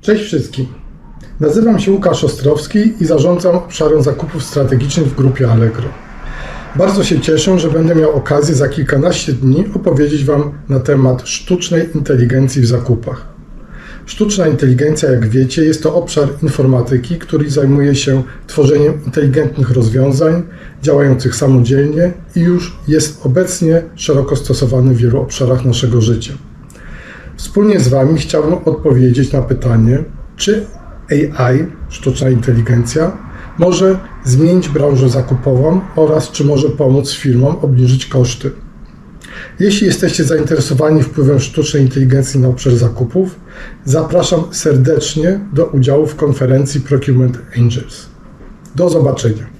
Cześć wszystkim. Nazywam się Łukasz Ostrowski i zarządzam obszarem zakupów strategicznych w grupie Allegro. Bardzo się cieszę, że będę miał okazję za kilkanaście dni opowiedzieć Wam na temat sztucznej inteligencji w zakupach. Sztuczna inteligencja, jak wiecie, jest to obszar informatyki, który zajmuje się tworzeniem inteligentnych rozwiązań działających samodzielnie i już jest obecnie szeroko stosowany w wielu obszarach naszego życia. Wspólnie z Wami chciałbym odpowiedzieć na pytanie, czy AI, sztuczna inteligencja, może zmienić branżę zakupową oraz czy może pomóc firmom obniżyć koszty. Jeśli jesteście zainteresowani wpływem sztucznej inteligencji na obszar zakupów, zapraszam serdecznie do udziału w konferencji Procurement Angels. Do zobaczenia.